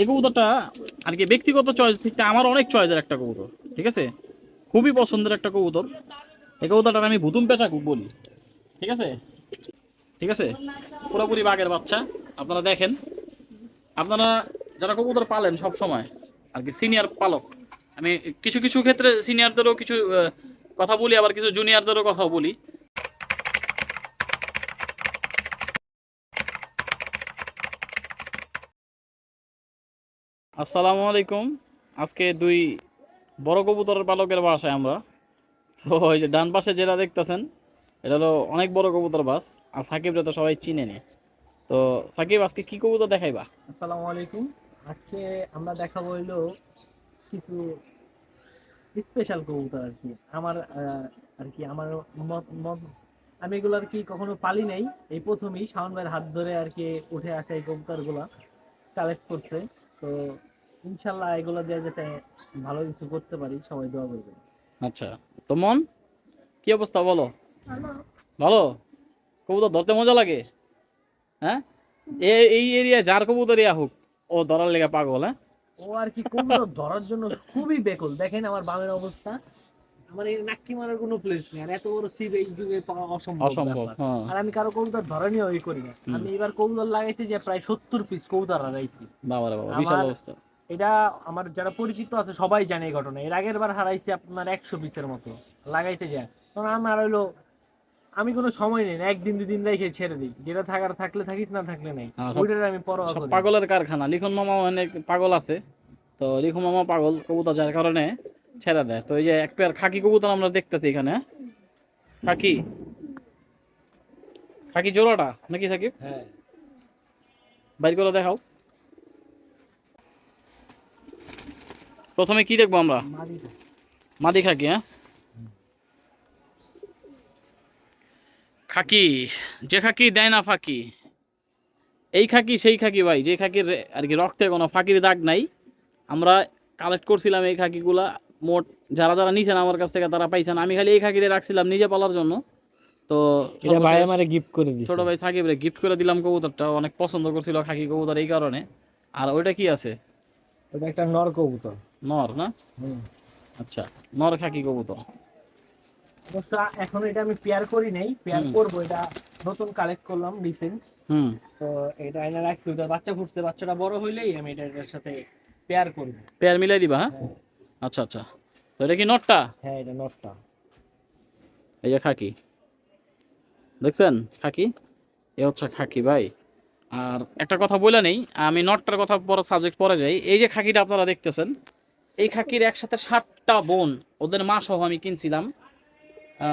এই কবুতরটা আর কি ব্যক্তিগত চয়েস থেকে আমার অনেক চয়েসের একটা কবুতর, ঠিক আছে? খুবই পছন্দের একটা কবুতর। এই কবুতরটা আমি ভুতুম পেঁচা বলি, ঠিক আছে? ঠিক আছে? পুরোপুরি বাঘের বাচ্চা, আপনারা দেখেন। আপনারা যারা কবুতর পালেন সব সময়, আর কি সিনিয়র পালক, আমি কিছু কিছু ক্ষেত্রে সিনিয়রদেরও কিছু কথা বলি, আবার কিছু জুনিয়রদেরও কথা বলি। আসসালামু আলাইকুম। আজকে দুই বড় কবুতরের পালকের বাসায় আমরা। তো ওই যে ডান পাশে যেটা দেখতেছেন, এটা হলো অনেক বড় কবুতর বাস, আর সাকিবরা তো সবাই চিনে নে। তো সাকিব, আজকে কি কবুতর দেখাইবা? আসসালামু আলাইকুম। আজকে আমরা দেখাবো হইল কিছু স্পেশাল কবুতর আর কি। আমার আর কি আমার মত- মত- আমি এগুলো আর কি কখনো পালি নাই। এই প্রথমেই শাওন ভাইয়ের হাত ধরে আর কি উঠে আসা এই কবুতরগুলা কালেক্ট করছে। তো ইনশাল্লাহ এগুলো দিয়ে যাতে ভালো কিছু করতে পারি সবাই দোয়া করবেন। আচ্ছা তো মন কি অবস্থা বলো? ভালো। কবুতর ধরতে মজা লাগে? হ্যাঁ? এই এই এরিয়া যার কবুতর ইয়া হোক ও ধরার লেগে পাগল হ্যাঁ? ও আর কি কবুতর ধরার জন্য খুবই বেকল। দেখেন আমার বামের অবস্থা। আমার এই নাক্কি মারার কোনো প্লেস নেই। আর এত বড় সিপ এই যুগে পাওয়া অসম্ভব অসম্ভব হ্যাঁ। আর আমি কারও কবুতর ধরনীয় ওই করি না। আমি এবার কবুতর লাগাইতে যে প্রায় সত্তর পিস কবুতর হারাইছি। বাবা বাবা বিশাল অবস্থা। এটা আমার যারা পরিচিত আছে সবাই জানে এই ঘটনা। এর আগের বার হারাইছি আপনার একশো পিসের মতো লাগাইতে যায়। তখন আমার হইল আমি কোনো সময় নেই না একদিন দুদিন রেখে ছেড়ে দিই। যেটা থাকার থাকলে থাকিস না থাকলে নাই। হ্যাঁ, ওইটার আমি পরোয়া করি। পাগলের কারখানা। লিখন মামা অনেক পাগল আছে। তো লিখন মামা পাগল কবুতর যার কারণে ছেড়ে দেয়। তো এই যে এক পেয়ার খাকি কবুতর আমরা দেখতেছি এখানে। হ্যাঁ? খাকি? খাকি জোড়াটা? নাকি সাকিব? হ্যাঁ। বাইর করে দেখাও। প্রথমে কি দেখব আমরা? মাদি খাকি হ্যাঁ? খাকি যে খাকি দেয় না ফাঁকি। এই খাকি সেই খাকি ভাই যে খাকির আর কি রক্তে কোনো ফাঁকির দাগ নাই। আমরা কালেক্ট করছিলাম এই খাকিগুলা মোট যারা যারা নিছেন আমার কাছ থেকে তারা পাইছেন। আমি খালি এই খাকিরে রাখছিলাম নিজে পালার জন্য। তো এটা ভাই আমারে গিফট করে দিছে। ছোট ভাই সাকিবরে গিফট করে দিলাম কবুতরটা অনেক পছন্দ করছিল খাকি কবুতর এই কারণে। আর ওইটা কি আছে? ওটা একটা নর কবুতর। নর না? আচ্ছা নর খাকি কবুতর? অবশ্য এখন এটা আমি পেয়ার করি নাই পেয়ার। করব এটা নতুন কালেক্ট করলাম রিসেন্ট হুম। তো এটা এনে রাখছি ওটা বাচ্চা ফুটছে বাচ্চাটা বড় হইলেই আমি এটা এটার সাথে পেয়ার করব। পেয়ার মিলাই দিবা হ্যাঁ? হ্যাঁ। আচ্ছা আচ্ছা। তো এটা কি নটটা? হ্যাঁ এটা নটটা। এই যে খাকি। দেখছেন? খাকি? এ হচ্ছে খাকি ভাই। আর একটা কথা বলে নেই, আমি নটটার কথা পরে সাবজেক্ট পরে যাই। এই যে খাকিটা আপনারা দেখতেছেন, এই খাকির একসাথে ষাটটা বোন, ওদের মা সহ আমি কিনছিলাম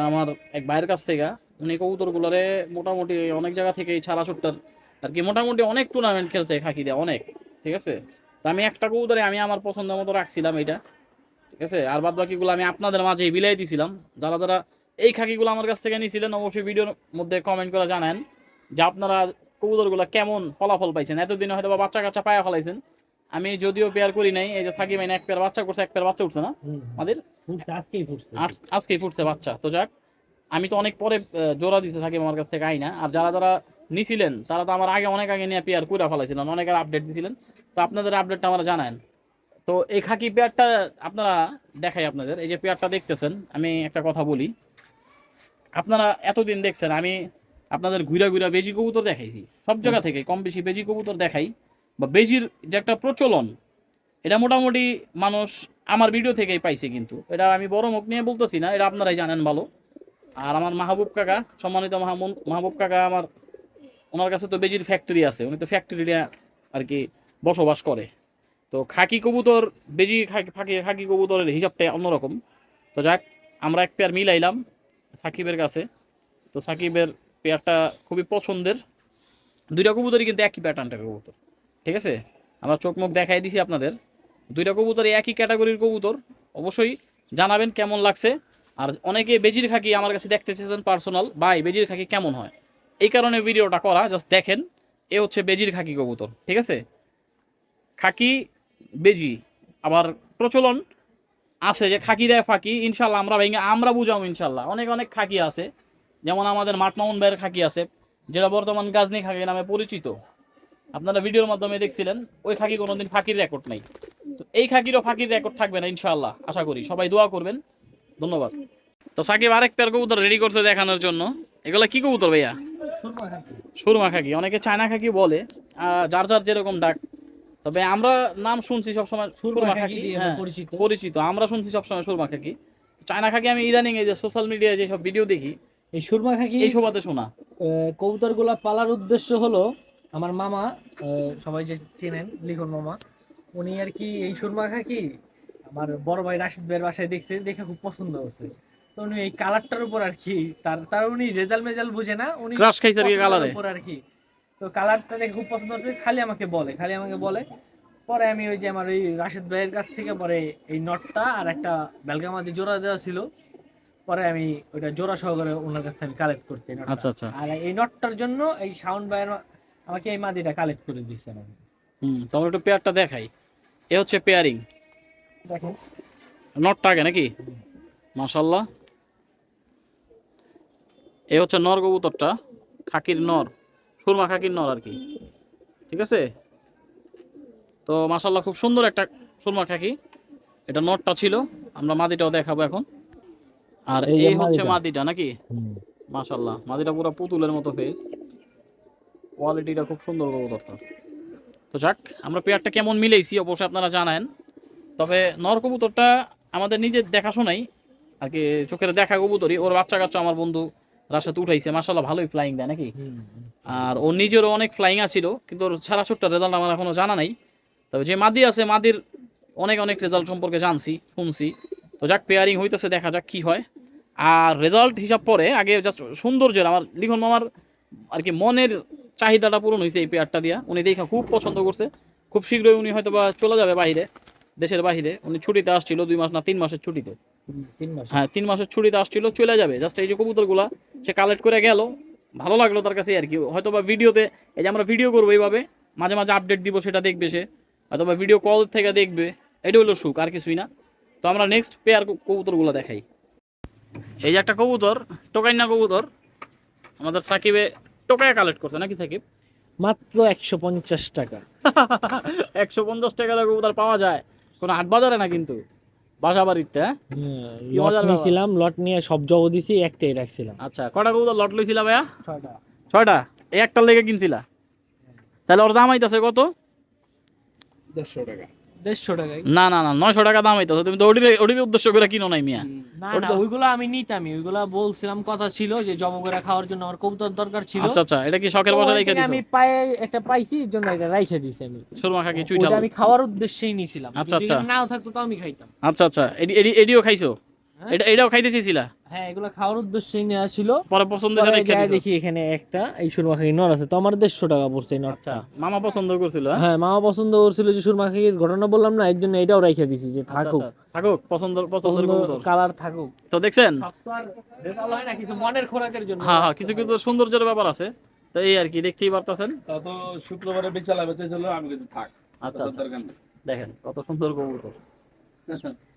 আমার এক ভাইয়ের কাছ থেকে। উনি কবুতরগুলোরে মোটামুটি অনেক জায়গা থেকে এই ছাড়া ছুট্টার আর কি, মোটামুটি অনেক টুর্নামেন্ট খেলছে এই দিয়ে অনেক, ঠিক আছে? তো আমি একটা কবুতরে আমি আমার পছন্দ মতো রাখছিলাম এটা ঠিক আছে? আর বাদ বাকিগুলো আমি আপনাদের মাঝে বিলাই দিছিলাম। যারা যারা এই খাকিগুলো আমার কাছ থেকে নিয়েছিলেন অবশ্যই ভিডিওর মধ্যে কমেন্ট করে জানান, যে আপনারা কবুতরগুলো কেমন ফলাফল পাইছেন? এতদিনে হয়তো বা বাচ্চা কাচ্চা পায়া ফলাইছেন। আমি যদিও পেয়ার করি নাই এই যে সাকিব এক পেয়ার বাচ্চা করছে এক পেয়ার বাচ্চা উঠছে না আমাদের? আজকেই ফুটছে। আজকেই ফুটছে বাচ্চা। তো যাক আমি তো অনেক পরে জোড়া দিছে সাকিব আমার কাছ থেকে আইনা আর যারা যারা নিছিলেন তারা তো আমার আগে অনেক আগে নিয়ে পেয়ার করে ফেলাইছিলেন অনেকের আপডেট দিছিলেন। তো আপনাদের আপডেটটা আমরা জানান। তো এই খাকি পেয়ারটা আপনারা দেখাই আপনাদের। এই যে পেয়ারটা দেখতেছেন আমি একটা কথা বলি। আপনারা এতদিন দেখছেন আমি আপনাদের ঘুরা ঘুরা বেজি কবুতর দেখাইছি। সব জায়গা থেকে কম বেশি বেজি কবুতর দেখাই। বা বেজির যে একটা প্রচলন, এটা মোটামুটি মানুষ আমার ভিডিও থেকেই পাইছে কিন্তু। এটা আমি বড় মুখ নিয়ে বলতেছি না, এটা আপনারাই জানেন ভালো। আর আমার মাহবুব কাকা, সম্মানিত মাহবুব কাকা আমার, ওনার কাছে তো বেজির ফ্যাক্টরি আছে। উনি তো ফ্যাক্টরি আর কি বসবাস করে। তো খাকি কবুতর, বেজি খাকি খাকি কবুতরের হিসাবটা অন্যরকম। তো যাক, আমরা এক পেয়ার মিলাইলাম সাকিবের কাছে। তো সাকিবের পেয়ারটা খুবই পছন্দের। দুইটা কবুতরই কিন্তু একই প্যাটার্নটার কবুতর, ঠিক আছে? আমরা চোখ মুখ দেখাই দিছি আপনাদের। দুইটা কবুতর একই ক্যাটাগরির কবুতর, অবশ্যই জানাবেন কেমন লাগছে। আর অনেকে বেজির খাকি আমার কাছে দেখতে চেয়েছেন পার্সোনাল বাই বেজির খাকি কেমন হয়? এই কারণে ভিডিওটা করা জাস্ট দেখেন, এ হচ্ছে বেজির খাকি কবুতর, ঠিক আছে? খাকি, বেজি, আবার প্রচলন আছে যে খাকি দেয় ফাঁকি, ইনশাল্লাহ আমরা ভেঙে, আমরা বুঝাম ইনশাল্লাহ। অনেক অনেক খাকি আছে। যেমন আমাদের মাঠ মামুন ভাইয়ের খাকি আছে যেটা বর্তমান গাজনি খাকি নামে পরিচিত। আপনারা ভিডিওর মাধ্যমে দেখছিলেন ওই খাকি কোনোদিন ফাঁকির রেকর্ড নাই। তো এই খাকিরও ফাঁকির রেকর্ড থাকবে না ইনশাআল্লাহ আশা করি। সবাই দোয়া করবেন। ধন্যবাদ। তো সাকিব আরেক পেয়ার কবুতর রেডি করছে দেখানোর জন্য। এগুলা কি কবুতর ভাইয়া? সুরমা খাকি। অনেকে চায়না খাকি বলে আহ, যার যার যেরকম ডাক। তবে আমরা নাম শুনছি সবসময় সুরমা খাকি হ্যাঁ পরিচিত। পরিচিত। আমরা শুনছি সবসময় সুরমা খাকি। চায়না খাকি আমি ইদানিং এই যে সোশ্যাল মিডিয়ায় যেসব ভিডিও দেখি এই সুরমা খাকি এই সবাতে শোনা। কবুতরগুলা পালার উদ্দেশ্য হলো আমার মামা সবাই যে চেনেন লিখন মামা উনি আর কি এই সুরমা খাকি আমার বড় ভাই রাশিদ ভাইয়ের বাসায় দেখছে দেখে খুব পছন্দ হচ্ছে। তো উনি এই কালারটার উপর আর কি তার তার উনি রেজাল্ট মেজাল বুঝে না উনি ক্রাশ খাইছে আর কি কালারে। উপর আর কি। তো কালারটা দেখে খুব পছন্দ হচ্ছে খালি আমাকে বলে খালি আমাকে বলে। পরে আমি ওই যে আমার ওই রাশিদ ভাইয়ের কাছ থেকে পরে এই নটটা আর একটা বেলগামাদি জোড়া দেওয়া ছিল। পরে আমি ওইটা জোড়া সহকারে ওনার কাছ থেকে কালেক্ট করছি আচ্ছা আচ্ছা। আর এই নটটার জন্য এই সাউন্ড ভাইয়ের আমাকে এই মাদিটা কালেক্ট করে দিচ্ছে হুম তোমার একটু পেয়ারটা দেখাই। এ হচ্ছে পেয়ারিং দেখেন। নটটা আগে নাকি? মাশাল্লাহ এ হচ্ছে নর কবুতরটা খাকির নর সুরমা খাকির নর আর কি। ঠিক আছে? তো মাশাল্লাহ খুব সুন্দর একটা সুরমা খাকি। এটা নটটা ছিল আমরা মাদিটাও দেখাবো এখন। আর এই হচ্ছে মাদিটা। নাকি? মাশাল্লাহ মাদিটা পুরো পুতুলের মতো ফেস কোয়ালিটিটা খুব সুন্দর কবুতরটা। তো যাক আমরা পেয়ারটা কেমন মিলেইছি অবশ্যই আপনারা জানেন। তবে নর কবুতরটা আমাদের নিজের দেখাশোনাই। আর কি চোখের দেখা কবুতরই। ওর বাচ্চা কাচ্চা আমার বন্ধু রাশাতে উঠাইছে। মাশাল্লাহ ভালোই ফ্লাইং দেয় নাকি? আর ওর নিজেরও অনেক ফ্লাইং আছিল কিন্তু ওর সারা ছোট্টার রেজাল্ট আমার এখনও জানা নাই। তবে যে মাদি আছে মাদির অনেক অনেক রেজাল্ট সম্পর্কে জানছি শুনছি। তো যাক পেয়ারিং হইতেছে দেখা যাক কি হয়। আর রেজাল্ট হিসাব পরে আগে জাস্ট সৌন্দর্যের আমার লিখন মামার আর কি মনের চাহিদাটা পূরণ হয়েছে এই পেয়ারটা দিয়া। উনি দেখা খুব পছন্দ করছে। খুব শীঘ্রই উনি হয়তো বা চলে যাবে বাইরে দেশের বাইরে উনি ছুটিতে আসছিল দুই মাস না তিন মাসের ছুটিতে। তিন মাস? হ্যাঁ তিন মাসের ছুটিতে আসছিল চলে যাবে। জাস্ট এই যে কবুতরগুলা সে কালেক্ট করে গেল। ভালো লাগল তার কাছে আর কি। হয়তো বা ভিডিওতে এই যে আমরা ভিডিও করব এইভাবে মাঝে মাঝে আপডেট দিব সেটা দেখবে সে। হয়তো বা ভিডিও কল থেকে দেখবে। এটা হলো সুখ আর কিছুই না। তো আমরা নেক্সট পেয়ার কবুতরগুলো দেখাই। এই যে একটা কবুতর টোকাইনা কবুতর আমাদের সাকিবে টোকায় কালেক্ট করছে নাকি সাকিব? মাত্র একশো পঞ্চাশ টাকা। একশো পঞ্চাশ টাকা কবুতর পাওয়া যায়। কোনো হাট বাজারে না কিন্তু? বাসা বাড়িতে হ্যাঁ? লট নিয়েছিলাম লট নিয়ে সব জব দিছি একটাই রাখছিলাম। আচ্ছা কটা কবুতর লট লইছিলা ভাইয়া? ছয়টা। ছয়টা? এই একটার লেগে কিনছিলা? তাহলে ওর দাম আইতাছে কত? দেড়শো টাকা। দেড়শো টাকায়। না না না নয়শো টাকা দাম হইতো তুমি তো ওটির ওটির উদ্দেশ্য করে কিনো নাই মিয়া? না না ওইগুলো আমি নিতামই ওইগুলো বলছিলাম কথা ছিল যে জব করে খাওয়ার জন্য আমার কবুতর দরকার ছিল। আচ্ছা আচ্ছা এটা কি শখের বসে দিছো? আমি পায়ে একটা পাইছি এর জন্য এটা রাইখে দিছি আমি। সুরমা খাকি চুইটা আমি খাওয়ার উদ্দেশ্যেই নিছিলাম। আচ্ছা, আচ্ছা। নাও থাকতো তো আমি খাইতাম। আচ্ছা আচ্ছা এডি- এডি- এডিও খাইছো? এটা এটাও খাইতে চেয়েছিলা? হ্যাঁ এগুলো খাওয়ার ছিল। পরে পছন্দ যায় দিছো দেখি এখানে একটা এই সুরমা খাকি নর আছে তো আমার দেড়শো টাকা পড়ছে এই নটটা আচ্ছা মামা পছন্দ করছিল হ্যাঁ? হ্যাঁ মামা পছন্দ করছিল যে সুরমা খাকির ঘটনা বললাম না এর জন্য এটাও রাইখে দিছি যে আচ্ছা, থাকুক আচ্ছা, থাকুক। পছন্দ পছন্দের কবুতর। কালার থাকুক। তো দেখছেন? হয় না কিছু মনের খোরাকের জন্য। হ্যাঁ হ্যাঁ কিছু কিছু সৌন্দর্যের ব্যাপার আছে। তো এই আর কি দেখতেই পারতেছেন? তা তো শুক্রবারে বেচালা বেচে ছিল আমি কিছু থাক আচ্ছা। দেখেন কত সুন্দর কবুতর।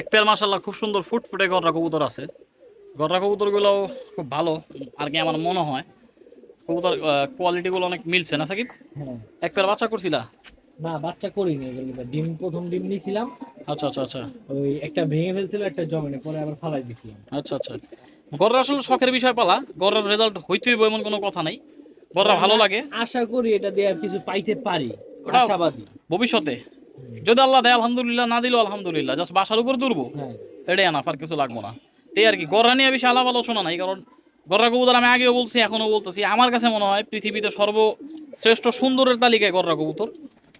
এক পেয়ার মাসাল্লাহ খুব সুন্দর ফুটফুটে গররা কবুতর আছে। গররা কবুতরগুলো খুব ভালো আর কি আমার মনে হয়। কবুতর কোয়ালিটিগুলো অনেক মিলছে না সাকিব? হ্যাঁ। এক পেয়ার বাচ্চা করছিলা? না বাচ্চা করিনি ডিম প্রথম ডিম নিয়েছিলাম আচ্ছা আচ্ছা আচ্ছা। ওই একটা ভেঙে ফেলছিল একটা জমেনে পরে আবার ফালাই দিছিলাম। আচ্ছা আচ্ছা। গররা আসলে শখের বিষয় পালা। গররার রেজাল্ট হইতে হইব এমন কোনো কথা নাই। গররা ভালো লাগে। আশা করি এটা দিয়ে কিছু পাইতে পারি। আশাবাদী। ভবিষ্যতে। যদি আল্লাহ দেয় আলহামদুলিল্লাহ না দিলেও আলহামদুলিল্লাহ জাস্ট বাসার উপর দুর্ব হ্যাঁ। এটাই আনা আর কিছু লাগবো না। এই আর কি গররা নিয়ে বেশি আলাপ আলোচনা নাই কারণ গররা কবুতর আমি আগেও বলছি এখনও বলতেছি। আমার কাছে মনে হয় পৃথিবীতে সর্বশ্রেষ্ঠ সুন্দরের তালিকায় গররা কবুতর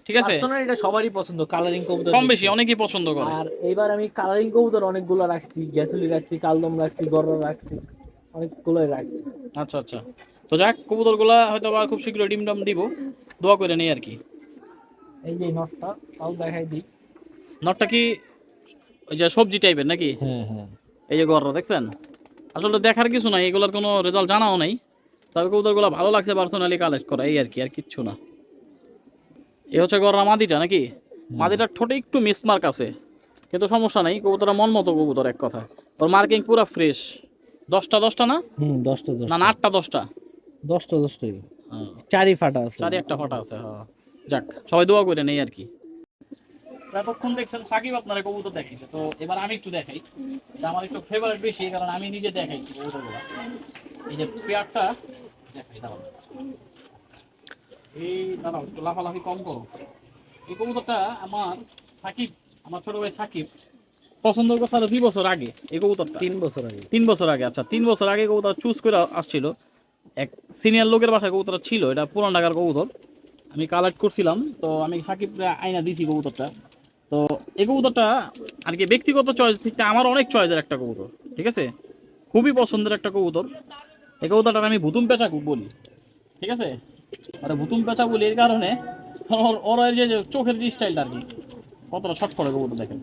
ঠিক আছে? এটা সবারই পছন্দ কালারিং কবুতর কম বেশি অনেকেই পছন্দ করে। আর এইবার আমি কালারিং কবুতর অনেকগুলো রাখছি গ্যাসুলি রাখছি কালদম রাখছি গরর রাখছি অনেকগুলোই রাখছি। আচ্ছা আচ্ছা। তো যাক কবুতরগুলা হয়তো বা খুব শীঘ্রই ডিম ডাম দিব দোয়া করে নেই আর কি। এই যে নটটা তাও দেখাই দিই। নটটা কি ওই যে সবজি টাইপের নাকি? হ্যাঁ হ্যাঁ। এই যে গররা দেখছেন? আসলে দেখার কিছু নাই এগুলোর কোনো রেজাল্ট জানাও নাই। তবে কবুতরগুলো ভালো লাগছে পার্সোনালি কালেক্ট করা এই আর কি আর কিচ্ছু না। এ হচ্ছে গররা মাদিটা নাকি? মাদিটার ঠোঁটে একটু মিসমার্ক আছে কিন্তু সমস্যা নাই কবুতরটা মন মতো কবুতর এক কথা। ওর মার্কিং পুরো ফ্রেশ দশটা দশটা না? হুম দশটা না দশটা। না আটটা দশটা। দশটা দশটাই। হ্যাঁ। চারি ফাটা আছে। চারি একটা ফাটা আছে হ্যাঁ। যাক সবাই দোয়া করে নেই আর কি। এতক্ষণ দেখছেন সাকিব আপনারা কবুতর দেখাইছে তো এবার আমি একটু দেখাই। যে আমার একটু ফেভারিট বেশি কারণ আমি নিজে দেখাই কবুতরগুলো। এই যে পেয়ারটা দেখাই দাঁড়াও। এই দাঁড়াও একটু লাফালাফি কম করো। এই কবুতরটা আমার সাকিব আমার ছোট ভাই সাকিব পছন্দ করছে আরও দুই বছর আগে এই কবুতরটা। তিন বছর আগে। তিন বছর আগে আচ্ছা তিন বছর আগে কবুতর চুজ করে আসছিল। এক সিনিয়র লোকের বাসায় কবুতর ছিল এটা পুরান ঢাকার কবুতর। আমি কালেক্ট করছিলাম, তো আমি সাকিব আইনা দিছি কবুতরটা। তো এই কবুতরটা আর কি ব্যক্তিগত চয়েস থেকে আমার অনেক চয়েসের একটা কবুতর, ঠিক আছে? খুবই পছন্দের একটা কবুতর। এই কবুতরটা আমি ভুতুম পেঁচা বলি, ঠিক আছে? আর ভুতুম পেঁচা বলি এর কারণে ওর ওর যে চোখের যে স্টাইলটা আর কি, কতটা ছট করে কবুতর দেখেন।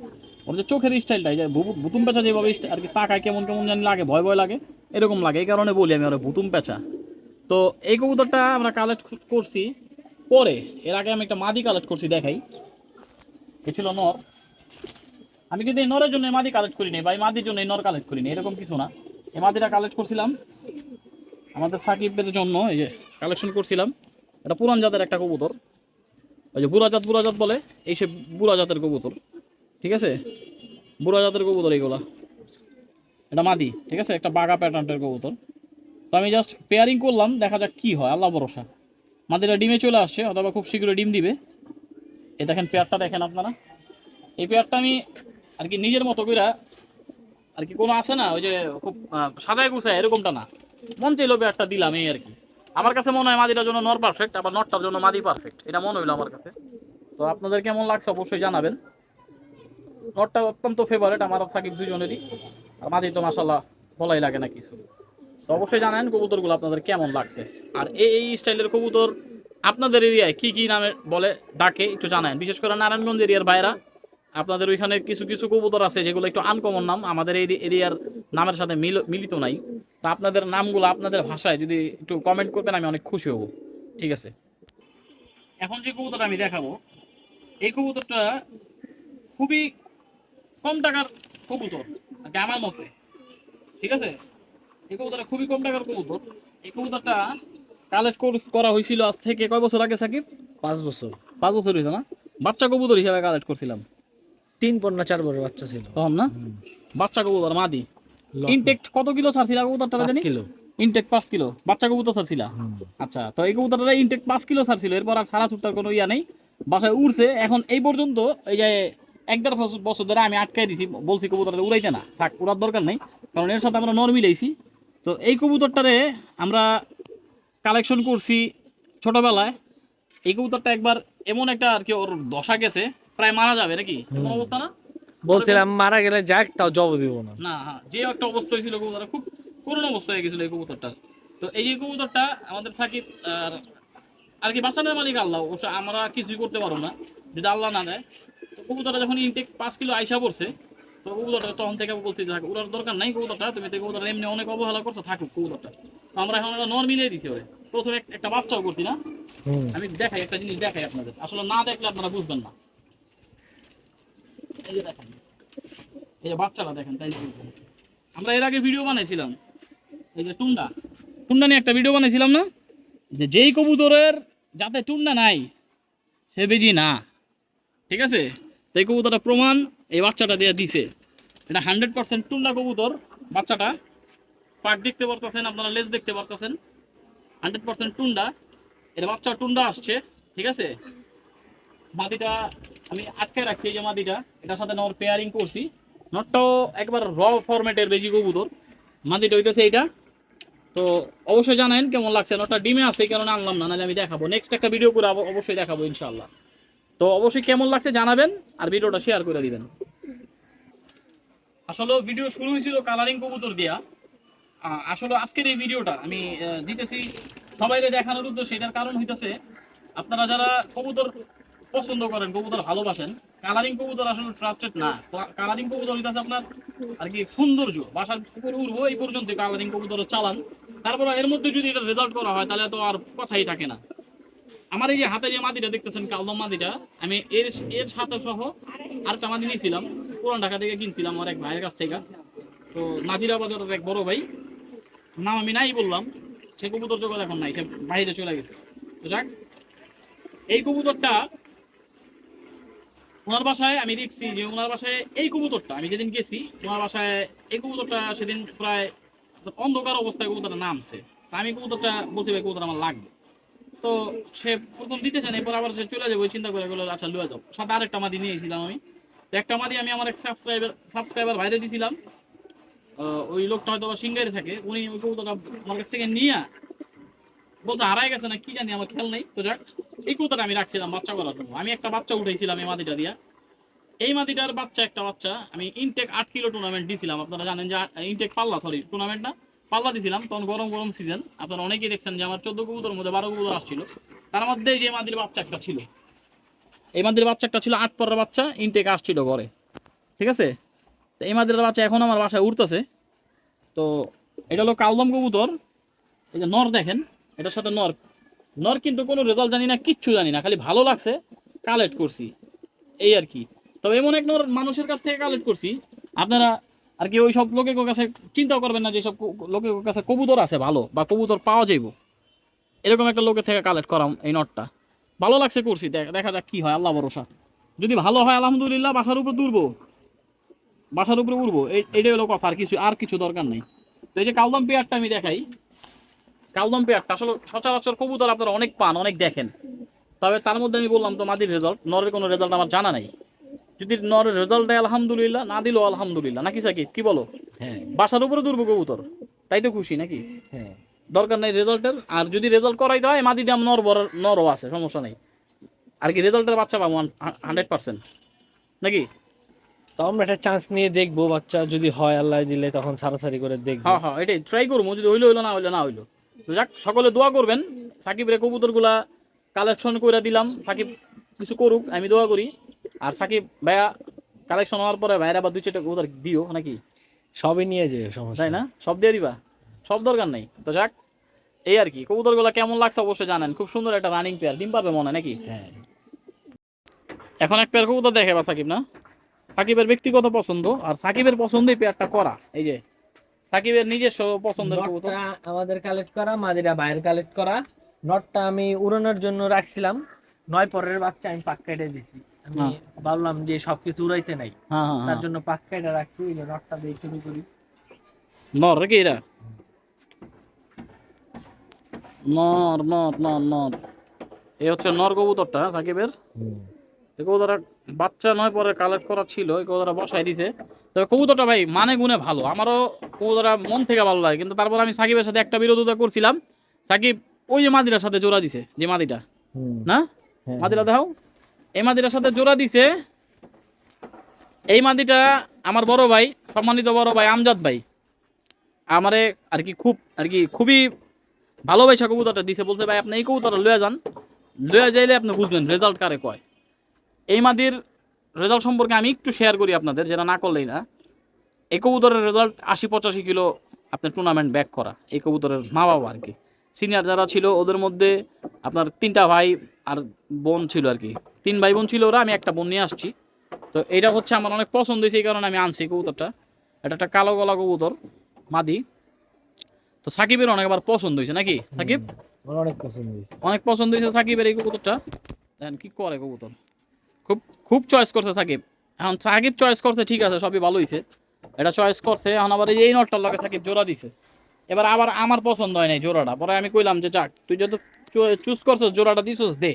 ওর যে চোখের স্টাইলটা যে ভুতুম পেঁচা যেভাবে আর কি তাকায় কেমন কেমন জানি লাগে, ভয় ভয় লাগে, এরকম লাগে। এই কারণে বলি আমি ওরা ভুতুম পেঁচা। তো এই কবুতরটা আমরা কালেক্ট করছি পরে, এর আগে আমি একটা মাদি কালেক্ট করছি, দেখাই। এ ছিল নর। আমি কিন্তু এই নরের জন্য মাদি কালেক্ট করিনি বা এই মাদির জন্য এই নর কালেক্ট করিনি, এরকম কিছু না। এই মাদিটা কালেক্ট করছিলাম। আমাদের সাকিবের জন্য এই যে কালেকশন করছিলাম। এটা পুরান জাতের একটা কবুতর। ওই যে বুড়া জাত বুড়া জাত বলে, এই সে বুড়া জাতের কবুতর। ঠিক আছে? বুড়া জাতের কবুতর এইগুলা। এটা মাদি, ঠিক আছে? একটা বাঘা প্যাটার্নের কবুতর। তো আমি জাস্ট পেয়ারিং করলাম, দেখা যাক কি হয়। আল্লাহ ভরসা। মাদিরা ডিমে চলে আসছে, অথবা খুব শীঘ্রই ডিম দিবে। এ দেখেন পেয়ারটা দেখেন আপনারা। এই পেয়ারটা আমি আর কি নিজের মতো করে আর কি কোনো আছে না, ওই যে খুব সাজায় গুছায়, এরকমটা না। মন চাইলো পেয়ারটা দিলাম, এই আর কি। আমার কাছে মনে হয় মাদিটার জন্য নর পারফেক্ট আবার নটটার জন্য মাদি পারফেক্ট এটা মনে হইল আমার কাছে। তো আপনাদের কেমন লাগছে অবশ্যই জানাবেন। নটটা অত্যন্ত ফেভারেট আমার সাকিব দুজনেরই। আর মাদি তো মাসাল্লাহ বলাই লাগে না কিছু। অবশ্যই জানেন কবুতরগুলো আপনাদের কেমন লাগছে। আর এই এই স্টাইলের কবুতর আপনাদের এরিয়ায় কি কি নামে বলে, ডাকে একটু জানান। বিশেষ করে নারায়ণগঞ্জ এরিয়ার বাইরা আপনাদের ওইখানে কিছু কিছু কবুতর আছে যেগুলো একটু আনকমন নাম, আমাদের এই এরিয়ার নামের সাথে মিল, মিলিত নাই। তা আপনাদের নামগুলো আপনাদের ভাষায় যদি একটু কমেন্ট করবেন, আমি অনেক খুশি হব। ঠিক আছে? এখন যে কবুতরটা আমি দেখাবো, এই কবুতরটা খুবই কম টাকার কবুতর আমার মতে। ঠিক আছে? এই কবুতরটা খুবই কম টাকার কবুতর। এই কবুতরটা কালেক্ট করা হয়েছিল আজ থেকে কয় বছর আগে সাকিব? পাঁচ বছর। পাঁচ বছর হয়েছে না? বাচ্চা কবুতর হিসাবে কালেক্ট করছিলাম। তিন পর না চার বছর বাচ্চা ছিল। তখন না? বাচ্চা কবুতর মাদি। ইনটেক কত কিলো ছাড়ছিল কবুতরটা জানি? কিলো। ইনটেক পাঁচ কিলো। বাচ্চা কবুতর ছাড়ছিল? আচ্ছা তো এই কবুতরটা ইনটেক পাঁচ কিলো ছাড়ছিল। এরপর আর সারা ছুটার কোনো ইয়া নেই। বাসায় উড়ছে। এখন এই পর্যন্ত এই যে এক দেড় বছর- বছর ধরে আমি আটকাই দিছি। বলছি কবুতরটা উড়াইতে না। থাক উড়ার দরকার নেই। কারণ এর সাথে আমরা নর মিলাইছি তো এই কবুতরটারে আমরা কালেকশন করছি ছোটবেলায়। এই কবুতরটা একবার এমন একটা আর কি ওর দশা গেছে প্রায় মারা যাবে নাকি? এমন অবস্থা না? বলছিলাম মারা গেলে যাক তাও জব দিব না। না যে একটা অবস্থা হয়েছিল কবুতরটা খুব করুণ অবস্থা হয়ে গেছিল এই কবুতরটা। তো এই যে কবুতরটা আমাদের সাকিব আর আর কি বাচ্চাদের মালিক আল্লাহ অবশ্য আমরা কিছুই করতে পারব না যদি আল্লাহ না দেয়। তো কবুতরটা যখন ইনটেক পাঁচ কিলো আইসা পড়ছে তো কবুতরটা তখন থেকে বলছি যে থাক দরকার নাই কবুতরটা তুমি তো কবুতরটা এমনি অনেক অবহেলা করছ থাকুক কবুতরটা। আমরা এখন নর মিলিয়ে দিছি ওরে। প্রথমে একটা বাচ্চাও করছি না। আমি দেখাই একটা জিনিস দেখাই আপনাদের। আসলে না দেখলে আপনারা বুঝবেন না। এই যে দেখেন এই যে বাচ্চারা দেখেন তাই আমরা এর আগে ভিডিও বানাইছিলাম। এই যে টুন্ডা। টুন্ডা নিয়ে একটা ভিডিও বানাইছিলাম না? যে যেই কবুতরের যাতে টুন্ডা নাই সে বেজি না। ঠিক আছে? তো এই কবুতরটা প্রমাণ এই বাচ্চাটা দিয়ে দিছে। এটা হান্ড্রেড পার্সেন্ট টুন্ডা কবুতর, বাচ্চাটা। পাক দেখতে পারতেছেন, আপনারা লেজ দেখতে পারতেছেন। হান্ড্রেড পার্সেন্ট টুন্ডা এটা বাচ্চা টুন্ডা আসছে, ঠিক আছে? মাদিটা আমি আটকে রাখছি, এই যে মাদিটা এটার সাথে নর পেয়ারিং করছি। নটটাও একবার র ফরম্যাটের বেশি কবুতর। মাদিটা হইতেছে এইটা। তো অবশ্যই জানেন কেমন লাগছে। নটটা ডিমে আছে কারণে আনলাম না, নাহলে আমি দেখাবো। নেক্সট একটা ভিডিও করে অবশ্যই দেখাবো ইনশাল্লাহ তো অবশ্যই কেমন লাগছে জানাবেন আর ভিডিওটা শেয়ার করে দিবেন। আসলে ভিডিও শুরু হয়েছিল কালারিং কবুতর দিয়া। আসলে আজকের এই ভিডিওটা আমি দিতেছি সবাইরে দেখানোর উদ্দেশ্য, এটার কারণ হইতেছে, আপনারা যারা কবুতর পছন্দ করেন, কবুতর ভালোবাসেন কালারিং কবুতর আসলে ট্রাস্টেড না। কালারিং কবুতর হইতেছে আপনার আর কি সৌন্দর্য, বাসার উপরে উড়বো, এই পর্যন্ত কালারিং কবুতর চালান। তারপর এর মধ্যে যদি এটা রেজাল্ট করা হয়, তাহলে তো আর কথাই থাকে না। আমার এই যে হাতে যে মাদিটা দেখতেছেন, কালো মাদিটা, আমি এর এর সাথে সহ আরেকটা মাদি নিয়েছিলাম পুরান ঢাকা থেকে কিনছিলাম আমার এক ভাইয়ের কাছ থেকে। তো নাজিরা বাজারের এক বড় ভাই, নাম আমি নাই বললাম, সে কবুতর জগৎ এখন নাই, সে বাইরে চলে গেছে। তো যাক, এই কবুতরটা ওনার বাসায় আমি দেখছি যে ওনার বাসায় এই কবুতরটা, আমি যেদিন গেছি, ওনার বাসায় এই কবুতরটা সেদিন প্রায় অন্ধকার অবস্থায় কবুতরটা নামছে তা আমি কবুতরটা বলছি ভাই, কবুতর আমার লাগবে। তো সে প্রথম দিতে চান এরপর আবার সে চলে যাবে চিন্তা করে গেলো আচ্ছা লুয়ে যাও। সাথে আরেকটা মাদি নিয়েছিলাম আমি। একটা মাদি আমি আমার এক সাবস্ক্রাইবার সাবস্ক্রাইবার বাইরে দিয়েছিলাম ওই লোকটা হয়তো সিঙ্গারে থাকে, উনি ওই কবুতরটা আমার কাছ থেকে নিয়ে বলছে হারাই গেছে না, কি জানি, আমার খেয়াল নেই। তো যাক, এই কবুতরটা আমি রাখছিলাম বাচ্চা করার জন্য। আমি একটা বাচ্চা উঠেছিলাম এই মাদিটা দিয়া। এই মাদিটার বাচ্চা একটা বাচ্চা, আমি ইনটেক আট কিলো টুর্নামেন্ট দিয়েছিলাম আপনারা জানেন যে ইনটেক পাল্লা সরি টুর্নামেন্ট না? পাল্লা দিয়েছিলাম তখন গরম গরম সিজন আপনারা অনেকেই দেখছেন যে আমার চোদ্দ কবুতরের মধ্যে বারো কবুতর আসছিল। তার মধ্যে যে মাদির বাচ্চা একটা ছিল, এই মাদির বাচ্চা একটা ছিল আট পরের বাচ্চা ইনটেক আসছিল ঘরে। ঠিক আছে? তো এই মাদির বাচ্চা এখন আমার বাসায় উঠতেছে। তো এটা হলো কালদম কবুতর। এই যে নর দেখেন, এটার সাথে নর। নর কিন্তু কোনো রেজাল্ট জানি না, কিচ্ছু জানি না, খালি ভালো লাগছে কালেক্ট করছি। এই আর কি। তবে এমন এক নর মানুষের কাছ থেকে কালেক্ট করছি। আপনারা আর কি ওই সব লোকের কাছে চিন্তা করবেন না যে সব লোকের কাছে কবুতর আছে ভালো বা কবুতর পাওয়া যাইব। এরকম একটা লোকের থেকে কালেক্ট করাম এই নটটা। ভালো লাগছে করছি দেখ- যাক কি হয়, আল্লাহ ভরসা। যদি ভালো হয়, আলহামদুলিল্লাহ, বাসার উপরে তুলবো। বাসার উপরে এই- এইটাই হলো কথা, আর কিছু আর কিছু দরকার নেই। তো এই যে কালদম পেয়ারটা আমি দেখাই। কালদম পেয়ারটা আসলে সচরাচর কবুতর আপনারা অনেক পান, অনেক দেখেন। তবে তার মধ্যে আমি বললাম তো মাদির রেজাল্ট নরের কোনো রেজাল্ট আমার জানা নাই। যদি নরের রেজাল্ট দেয় আলহামদুলিল্লাহ না দিলেও আলহামদুলিল্লাহ নাকি সাকিব? কি বলো? হ্যাঁ। বাসার উপরে দুর্ব কবুতর তাই তো খুশি নাকি? হ্যাঁ। দরকার নেই রেজাল্টের আর যদি রেজাল্ট করাই হয় মাদি দাম নর বড় নরও আছে সমস্যা নেই। আর কি রেজাল্টের বাচ্চা পাবো হান্ড্রেড পার্সেন্ট নাকি? তো আমরা একটা চান্স নিয়ে দেখব বাচ্চা যদি হয় আল্লাহ দিলে তখন সারাসারি করে দেখব। হ্যাঁ হ্যাঁ এটাই ট্রাই করব যদি হইল হইল না হইল না হইল। তো যাক সকলে দোয়া করবেন। সাকিবের কবুতরগুলা কালেকশন করে দিলাম সাকিব কিছু করুক আমি দোয়া করি। আর সাকিব ভাইয়া কালেকশন হওয়ার পরে ভাইরা আবার দুই চারটা কবুতর দিও নাকি? সবই নিয়ে যাবে সমস্যা তাই না? সব দিয়ে দিবা? সব দরকার নেই। তো যাক এই আর কি। কবুতরগুলা কেমন লাগছে অবশ্যই জানেন। খুব সুন্দর একটা রানিং পেয়ার ডিম পারবে মনে নাকি? হ্যাঁ। এখন এক পেয়ার কবুতর দেখে বা সাকিব না? সাকিবের ব্যক্তিগত পছন্দ আর সাকিবের পছন্দই পেয়ারটা করা। এই যে সাকিবের নিজস্ব পছন্দের কবুতর। আমাদের কালেক্ট করা মাদিরা বাইরে কালেক্ট করা। নটটা আমি উড়ানোর জন্য রাখছিলাম। নয় পরের বাচ্চা আমি পাক কেটে দিছি। আমি হ্যাঁ। ভাবলাম যে সবকিছু উড়াইতে নাই। হ্যাঁ হ্যাঁ তার জন্য রাখছি এই নটটা দিয়ে শুরু করি নর কি এরা? নর নর নর নর এই হচ্ছে নর কবুতরটা সাকিবের। এই কবুতরটা বাচ্চা নয় পরে কালেক্ট করা ছিল এই কবুতরটা বসাই দিছে। তবে কবুতরটা ভাই মানে গুণে ভালো আমারও কবুতরটা মন থেকে ভালো লাগে। কিন্তু তারপর আমি সাকিবের সাথে একটা বিরোধিতা করছিলাম। সাকিব ওই যে মাদিরার সাথে জোড়া দিছে যে মাদিটা। না? হ্যাঁ, মাদিরা দেখাও। এই মাদিরার সাথে জোড়া দিছে। এই মাদিটা আমার বড় ভাই, সম্মানিত বড় ভাই আমজাদ ভাই। আমারে আর কি খুব, আর কি খুবই ভালোবাসা কবুতরটা দিছে। বলছে, ভাই, আপনি এই কবুতরটা লয়ে যান। লয়ে যাইলে আপনি বুঝবেন রেজাল্ট কারে কয়। এই মাদির রেজাল্ট সম্পর্কে আমি একটু শেয়ার করি আপনাদের, যেটা না করলেই না। এই কবুতরের রেজাল্ট আশি পঁচাশি কিলো আপনার টুর্নামেন্ট ব্যাক করা। এই কবুতরের মা বাবা আর কি। সিনিয়র যারা ছিল, ওদের মধ্যে আপনার তিনটা ভাই আর বোন ছিল আর কি। তিন ভাই বোন ছিল ওরা আমি একটা বোন নিয়ে আসছি। তো এটা হচ্ছে আমার অনেক পছন্দ হয়েছে এই কারণে আমি আনছি কবুতরটা। এটা একটা কালো গলা কবুতর মাদি। তো সাকিবের অনেক আবার পছন্দ হয়েছে নাকি? সাকিব? অনেক পছন্দ হয়েছে। অনেক পছন্দ হয়েছে সাকিবের এই কবুতরটা। দেখেন কি করে কবুতর? খুব খুব চয়েস করছে সাকিব। এখন সাকিব চয়েস করছে ঠিক আছে সবই ভালো হয়েছে। এটা চয়েস করছে এখন আবার এই নটটার লগে সাকিব জোড়া দিছে। এবার আবার আমার পছন্দ হয় নাই জোড়াটা। পরে আমি কইলাম যে যাক তুই যত চুজ করছিস জোড়াটা দিছিস দে।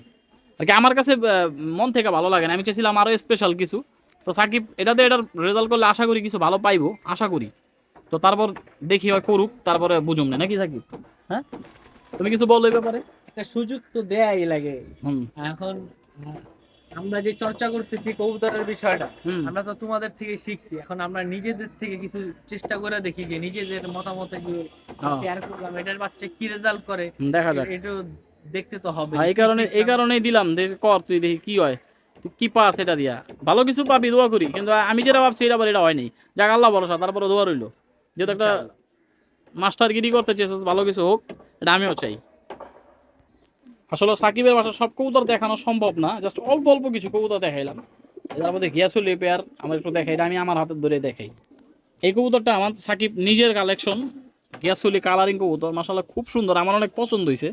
আর কি আমার কাছে মন থেকে ভালো লাগে না। আমি চেয়েছিলাম আরও স্পেশাল কিছু। তো সাকিব এটাতে এটার রেজাল্ট করলে আশা করি কিছু ভালো পাইবো আশা করি। তো তারপর দেখি হয় করুক তারপরে বুঝুম না। নাকি সাকিব? হ্যাঁ? তুমি কিছু বলো এই ব্যাপারে। একটা সুযোগ তো দেয়াই লাগে। এখন আমরা যে চর্চা করতেছি কবুতরের বিষয়টা আমরা তো তোমাদের থেকে শিখছি। এখন আমরা নিজেদের থেকে কিছু চেষ্টা করে দেখি যে নিজেদের মতামত হ্যাঁ। শেয়ার করলাম। এটার বাচ্চা কি রেজাল্ট করে? দেখা যাক। এটা দেখতে তো হবে হ্যাঁ, এই কারণে এই কারণেই দিলাম কর তুই দেখি কি হয়? তুই কি পাস এটা দিয়া? ভালো কিছু পাবি দোয়া করি। কিন্তু আমি যেটা ভাবছি এটা এটা হয়নি যাক আল্লাহ ভরসা তারপরে দোয়া রইল। যেহেতু একটা মাস্টারগিরি করতে চেয়েছিস ভালো কিছু হোক এটা আমিও চাই। আসলে সাকিবের বাসা সব কবুতর দেখানো সম্ভব না জাস্ট অল্প অল্প কিছু কবুতর দেখাইলাম। এটার মধ্যে গিয়াসুল পেয়ার আমার একটু দেখাই এটা আমি আমার হাতে ধরে দেখাই। এই কবুতরটা আমার সাকিব নিজের কালেকশন গ্যাসুলি কালারিং কবুতর মাসাল্লাহ খুব সুন্দর আমার অনেক পছন্দ হয়েছে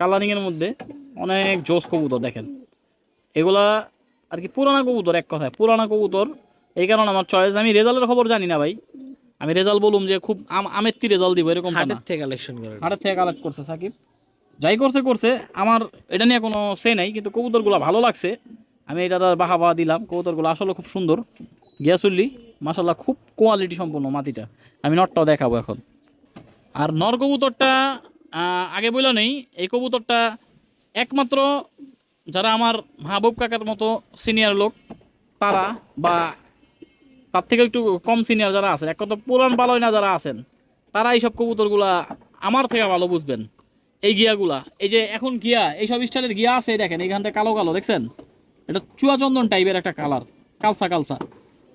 কালারিংয়ের মধ্যে অনেক জোস কবুতর দেখেন। এগুলা আর কি পুরানা কবুতর এক কথায় পুরানা কবুতর। এই কারণে আমার চয়েস আমি রেজাল্টের খবর জানি না ভাই। আমি রেজাল্ট বলুম যে খুব আম- আমের তি রেজাল্ট দিব এরকম হাটের থেকে কালেকশন করে। হাটের থেকে কালেক্ট করছে সাকিব। যাই করছে করছে। আমার এটা নিয়ে কোনো সে নাই কিন্তু কবুতরগুলো ভালো লাগছে। আমি এটা বাহাবা দিলাম। কবুতরগুলো আসলে খুব সুন্দর। গিয়াসুল্লি মাসাল্লাহ খুব কোয়ালিটি সম্পন্ন মাটিটা। আমি নটটাও দেখাবো এখন। আর নর কবুতরটা আগে বলল নেই, এই কবুতরটা একমাত্র যারা আমার মাহবুব কাকার মতো সিনিয়র লোক, তারা বা তার থেকে একটু কম সিনিয়র যারা আছেন এক কথা পুরান পালয় না যারা আছেন, তারা এইসব কবুতরগুলা আমার থেকে ভালো বুঝবেন। এই গিয়াগুলা, এই যে এখন গিয়া, এইসব স্টাইলের গিয়া আছে দেখেন, এইখান থেকে কালো কালো, দেখছেন? এটা চুয়াচন্দন টাইপের একটা কালার কালসা কালসা।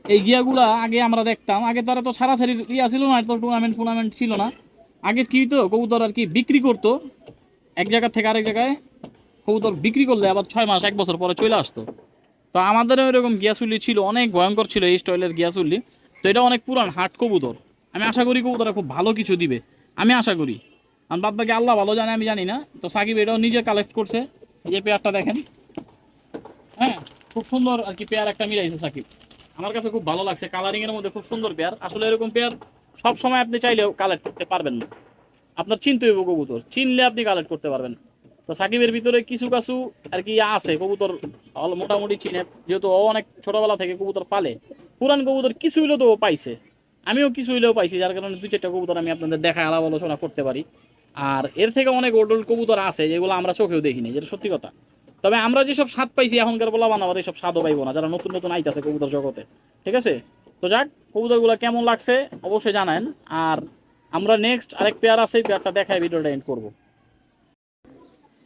এই গিয়াগুলা আগে আমরা দেখতাম, আগে তারা তো ছাড়াছাড়ির ইয়া ছিল না তো টুর্নামেন্ট ফুর্নামেন্ট ছিল না। আগে কি তো কবুতর আর কি বিক্রি করতো, এক জায়গা থেকে আরেক জায়গায় কবুতর বিক্রি করলে আবার ছয় মাস, এক বছর পরে চলে আসতো। তো আমাদেরও এরকম গিয়াসুল্লি ছিল, অনেক ভয়ঙ্কর ছিল এই স্টাইলের গিয়াসুল্লি তো এটা অনেক পুরান হাট কবুতর। আমি আশা করি কবুতরা খুব ভালো কিছু দিবে। আমি আশা করি। আর বাদ বাকি আল্লাহ ভালো জানে, আমি জানি না। তো সাকিব এটাও নিজে কালেক্ট করছে। যে পেয়ারটা দেখেন। হ্যাঁ খুব সুন্দর আর কি পেয়ার একটা মিলাইছে সাকিব। আমার কাছে খুব ভালো লাগছে। কালারিংয়ের মধ্যে খুব সুন্দর পেয়ার। আসলে এরকম পেয়ার সব সময় আপনি চাইলেও কালেক্ট করতে পারবেন না। আপনার চিনতে হইব কবুতর। চিনলে আপনি কালেক্ট করতে পারবেন। তো সাকিবের ভিতরে কিছু কাছু আর কি আছে, কবুতর মোটামুটি চিনে। যেহেতু ও অনেক ছোটবেলা থেকে কবুতর পালে, পুরান কবুতর কিছু হইলেও তো ও পাইছে। আমিও কিছু হইলেও পাইছি, যার কারণে দুই চারটা কবুতর আমি আপনাদের দেখা আলাপ আলোচনা করতে পারি। আর এর থেকে অনেক ওল্ড কবুতর আছে, যেগুলো আমরা চোখেও দেখিনি, যেটা সত্যি কথা। তবে আমরা যেসব স্বাদ পাইছি, এখনকার বলা বানাবার এইসব স্বাদও পাইবো না, যারা নতুন নতুন আইতাছে কবুতর জগতে। ঠিক আছে? তো যাক, কবুতরগুলো কেমন লাগছে অবশ্যই জানান। আর আমরা নেক্সট আরেক পেয়ার আছে পেয়ারটা দেখায় ভিডিওটা এন্ড করব।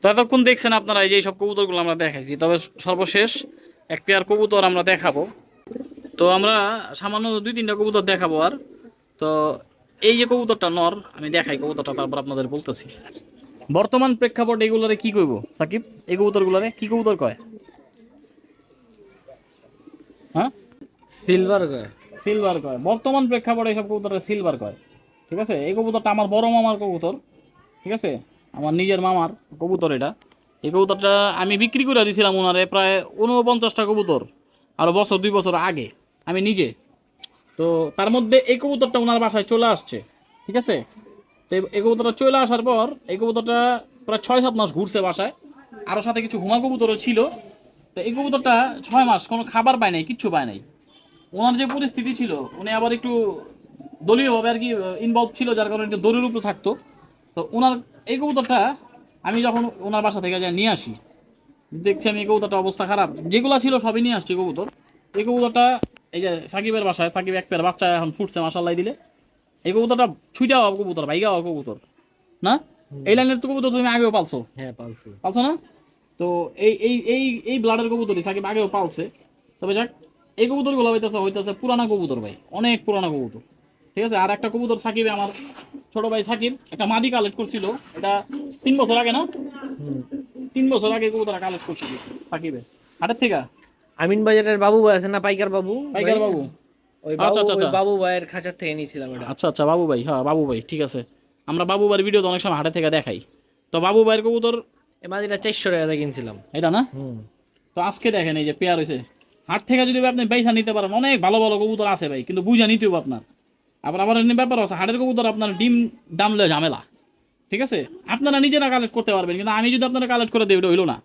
তো এতক্ষণ দেখছেন আপনারা, এই যে সব কবুতরগুলো আমরা দেখাইছি। তবে সর্বশেষ এক পেয়ার কবুতর আমরা দেখাবো। তো আমরা সামান্য দুই তিনটা কবুতর দেখাবো আর। তো এই যে কবুতরটা নর, আমি দেখাই কবুতরটা, তারপর আপনাদের বলতেছি। বর্তমান প্রেক্ষাপট এগুলারে কি কইব, সাকিব? এই কবুতরগুলারে কি কবুতর কয়? হ্যাঁ? সিলভার গায়ে সিলভার কয়। বর্তমান প্রেক্ষাপটে এইসব কবুতরের সিলভার কয়। ঠিক আছে? এই কবুতরটা আমার বড় মামার কবুতর। ঠিক আছে? আমার নিজের মামার কবুতর এটা। এই কবুতরটা আমি বিক্রি করে দিয়েছিলাম ওনারে প্রায় উনপঞ্চাশটা কবুতর আরও বছর, দুই বছর আগে। আমি নিজে। তো তার মধ্যে এই কবুতরটা ওনার বাসায় চলে আসছে। ঠিক আছে? তো এই- এই কবুতরটা চলে আসার পর এই কবুতরটা প্রায় ছয়, সাত মাস ঘুরছে বাসায়। আরও সাথে কিছু হুমা কবুতরও ছিল। তো এই কবুতরটা ছয় মাস কোনো খাবার পায় নাই, কিচ্ছু পায় নাই। ওনার যে পরিস্থিতি ছিল উনি আবার একটু দলীয়ভাবে আর কি ইনভলভ ছিল যার কারণে একটু দড়ির উপরে থাকতো। তো ওনার এই কবুতরটা আমি যখন ওনার বাসা থেকে যা নিয়ে আসি দেখছি আমি এই কবুতরটা অবস্থা খারাপ। যেগুলো ছিল সবই নিয়ে আসছি কবুতর। এই কবুতরটা এই যে সাকিবের বাসায় সাকিব এক পেয়ার বাচ্চা এখন ফুটছে মাসাল্লাই দিলে। এই কবুতরটা ছুইটা হওয়া কবুতর ভাইগা হওয়া কবুতর না? এই লাইনের তো কবুতর তুমি আগেও পালছো। হ্যাঁ পালছি। পালছো না? তো এই এই এই এই ব্লাডের কবুতরই সাকিব আগেও পালছে। তবে যাক এই কবুতরগুলো হইতেছে হইতেছে পুরানা কবুতর ভাই অনেক পুরানা কবুতর। ঠিক আছে? আর একটা কবুতর সাকিবে আমার ছোট ভাই সাকিব একটা মাদি কালেক্ট করছিল এটা তিন বছর আগে না? তিন বছর আগে কবুতর কালেক্ট করছিল সাকিবে হাটের থেকে? আমিন বাজারের বাবু ভাই আছে না পাইকার বাবু? পাইকার বাবু। ওই আচ্ছা, বাবু আচ্ছা, আচ্ছা। বাবু ভাইয়ের খাঁচার থেকে নিয়েছিলাম এটা। আচ্ছা আচ্ছা বাবু ভাই হ্যাঁ বাবু ভাই ঠিক আছে। আমরা বাবু ভাইয়ের ভিডিও তো অনেক সময় হাটে থেকে দেখাই। তো বাবু ভাইয়ের কবুতর এই মাদিটা চারশো টাকা কিনছিলাম। এটা না? তো আজকে দেখেন এই যে পেয়ার হয়েছে হাট থেকে যদি আপনি পয়সা নিতে পারেন, অনেক ভালো ভালো কবুতর আছে ভাই, কিন্তু বুঝা নিতে হবে আপনার। আবার আবার এমনি ব্যাপার আছে, হাটের কবুতর আপনার ডিম দামলে ঝামেলা, ঠিক আছে? আপনারা নিজেরা কালেক্ট করতে পারবেন, কিন্তু আমি যদি আপনারা কালেক্ট করে ওটা হইল না।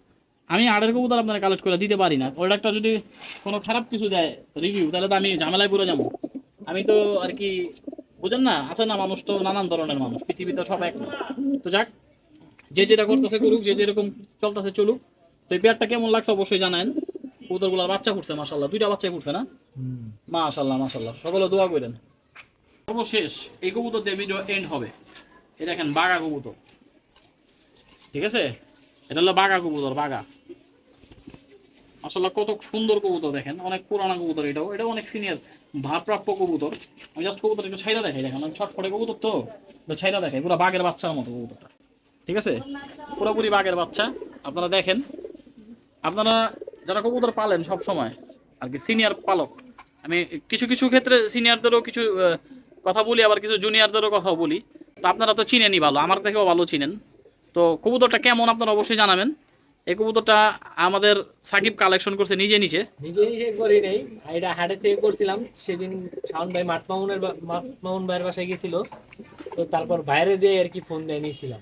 আমি হাটের কবুতর আপনারা কালেক্ট করে দিতে পারি না। ওটা একটা যদি কোনো খারাপ কিছু দেয় রিভিউ তাহলে তো আমি ঝামেলায় পড়ে যাব। আমি তো আর কি, বুঝেন না, আছে না মানুষ তো নানান ধরনের মানুষ, পৃথিবীতে সব এক। না তো যাক, যে যেটা করতেছে করুক, যে যেরকম চলতেছে চলুক। তো এই পেয়ারটা কেমন লাগছে অবশ্যই জানেন। কবুতরগুলোর বাচ্চা ফুটছে দুইটা বাচ্চা ফুটছে না? মাশাল্লাহ মাশাল্লাহ সকলে দোয়া করেন। সর্বশেষ এই কবুতর দিয়ে ভিডিও এন্ড হবে। এই দেখেন বাগা কবুতর। ঠিক আছে? এটা হলো বাগা কবুতর বাগা মাসাল্লাহ কত সুন্দর কবুতর দেখেন। অনেক পুরানা কবুতর এটাও। এটাও অনেক সিনিয়র ভারপ্রাপ্য কবুতর। আমি জাস্ট কবুতর একটু ছাইরা দেখাই দেখেন। আমি ছটফটে কবুতর তো। একটু ছাইরা দেখাই পুরো বাঘের বাচ্চার মতো কবুতরটা। ঠিক আছে? পুরোপুরি বাঘের বাচ্চা। আপনারা দেখেন। আপনারা যারা কবুতর পালেন সব সময় আর কি সিনিয়র পালক। আমি কিছু কিছু ক্ষেত্রে সিনিয়রদেরও কিছু কথা বলি আবার কিছু জুনিয়রদেরও কথা বলি। তো আপনারা তো চিনেনই ভালো আমার থেকেও ভালো চিনেন। তো কবুতরটা কেমন আপনারা অবশ্যই জানাবেন। এই কবুতরটা আমাদের সাকিব কালেকশন করছে নিজে নিচে নিজে নিজে করি নাই। এটা হাটে থেকে করছিলাম সেদিন শাওন ভাই মাঠ মামুন ভাইয়ের বাসায় গেছিল। তো তারপর বাইরে দিয়ে আর কি ফোন দিয়ে নিয়েছিলাম।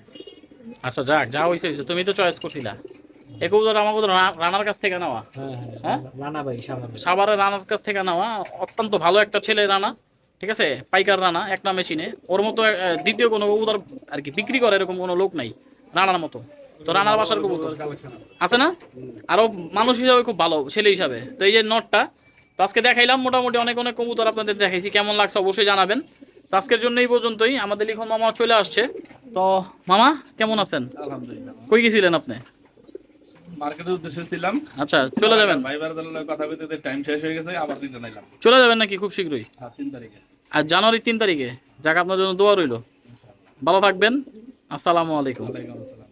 আচ্ছা যাক যা হয়েছে। তুমি তো চয়েস করছিলা। এই আমার রানার কাছ থেকে নেওয়া। হ্যাঁ হ্যাঁ? হ্যাঁ? রানা ভাই। সাভারের। রানার কাছ থেকে নেওয়া। অত্যন্ত ভালো একটা ছেলে রানা ঠিক আছে? পাইকার রানা এক নামে চিনে। ওর মতো দ্বিতীয় কোনো কবুতর আর কি বিক্রি করে এরকম কোনো লোক নাই রানার মতো। তো রানার বাসার কবুতর। আছে না? আরও মানুষ হিসাবে খুব ভালো ছেলে হিসাবে। তো এই যে নটটা তো আজকে দেখাইলাম। মোটামুটি অনেক অনেক কবুতর আপনাদের দেখাইছি। কেমন লাগছে অবশ্যই জানাবেন। তো আজকের জন্য এই পর্যন্তই। আমাদের লিখন মামা চলে আসছে। তো মামা কেমন আছেন? আলহামদুলিল্লাহ। কই গেছিলেন আপনি? মার্কেটের উদ্দেশ্যে ছিলাম। আচ্ছা চলে যাবেন। ভাইবার দালালের কথা বলতে টাইম শেষ হয়ে গেছে আবার দিতে নাইলাম চলে যাবেন নাকি খুব শীঘ্রই? আর তিন তারিখে। আর জানুয়ারি তিন তারিখে। যাক আপনার জন্য দোয়া রইল। ভালো থাকবেন। আসসালামু আলাইকুম। ওয়ালাইকুম আসসালাম।